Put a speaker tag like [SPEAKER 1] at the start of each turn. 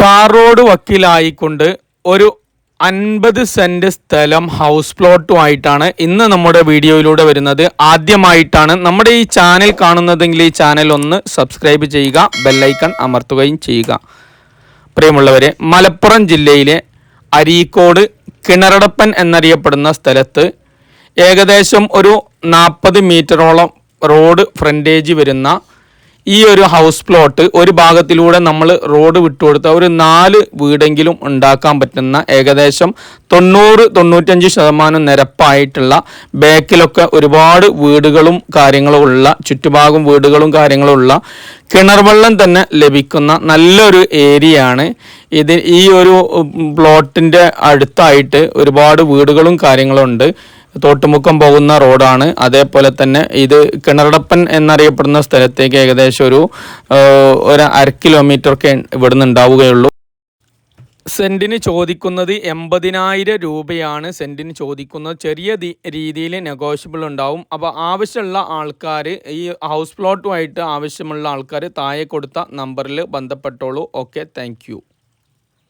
[SPEAKER 1] Tar road വക്കീലായിക്കൊണ്ട് ഒരു അൻപത് saint സ്ഥലം ഹൗസ് പ്ലോട്ടുമായിട്ടാണ് ഇന്ന് നമ്മുടെ വീഡിയോയിലൂടെ വരുന്നത്. ആദ്യമായിട്ടാണ് നമ്മുടെ ഈ ചാനൽ കാണുന്നതെങ്കിൽ ഈ ചാനൽ ഒന്ന് സബ്സ്ക്രൈബ് ചെയ്യുക ബെല്ലൈക്കൺ അമർത്തുകയും ചെയ്യുക. പ്രിയമുള്ളവരെ മലപ്പുറം ജില്ലയിലെ അരീക്കോട് കിണറടപ്പൻ എന്നറിയപ്പെടുന്ന സ്ഥലത്ത് ഏകദേശം ഒരു നാൽപ്പത് മീറ്ററോളം റോഡ് ഫ്രണ്ടേജ് വരുന്ന ഈ ഒരു ഹൗസ് പ്ലോട്ട് ഒരു ഭാഗത്തിലൂടെ നമ്മൾ റോഡ് വിട്ടുകൊടുത്ത ഒരു നാല് വീടെങ്കിലും ഉണ്ടാക്കാൻ പറ്റുന്ന ഏകദേശം തൊണ്ണൂറ് തൊണ്ണൂറ്റഞ്ച് ശതമാനം നിരപ്പായിട്ടുള്ള ബാക്കിലൊക്കെ ഒരുപാട് വീടുകളും കാര്യങ്ങളും ഉള്ള ചുറ്റുഭാഗം വീടുകളും കാര്യങ്ങളും ഉള്ള കിണർ വെള്ളം തന്നെ ലഭിക്കുന്ന നല്ലൊരു ഏരിയയാണ് ഇത് ഈ ഒരു പ്ലോട്ടിന്റെ അടുത്തായിട്ട് ഒരുപാട് വീടുകളും കാര്യങ്ങളും ഉണ്ട്. തോട്ടുമുക്കം പോകുന്ന റോഡാണ്. അതേപോലെ തന്നെ ഇത് കിണറടപ്പൻ എന്നറിയപ്പെടുന്ന സ്ഥലത്തേക്ക് ഏകദേശം ഒരു ഒരു അര കിലോമീറ്റർ ഒക്കെ ഇവിടുന്ന് ഉണ്ടാവുകയുള്ളൂ. സെന്റിന് ചോദിക്കുന്നത് എൺപതിനായിരം രൂപയാണ്. സെന്റിന് ചോദിക്കുന്നത് ചെറിയ രീതിയിൽ നെഗോഷ്യബിൾ ഉണ്ടാവും. അപ്പോൾ ആവശ്യമുള്ള ആൾക്കാർ ഈ ഹൗസ് പ്ലോട്ടുമായിട്ട് ആവശ്യമുള്ള ആൾക്കാർ താഴെ കൊടുത്ത നമ്പറിൽ ബന്ധപ്പെട്ടോളൂ. Okay thank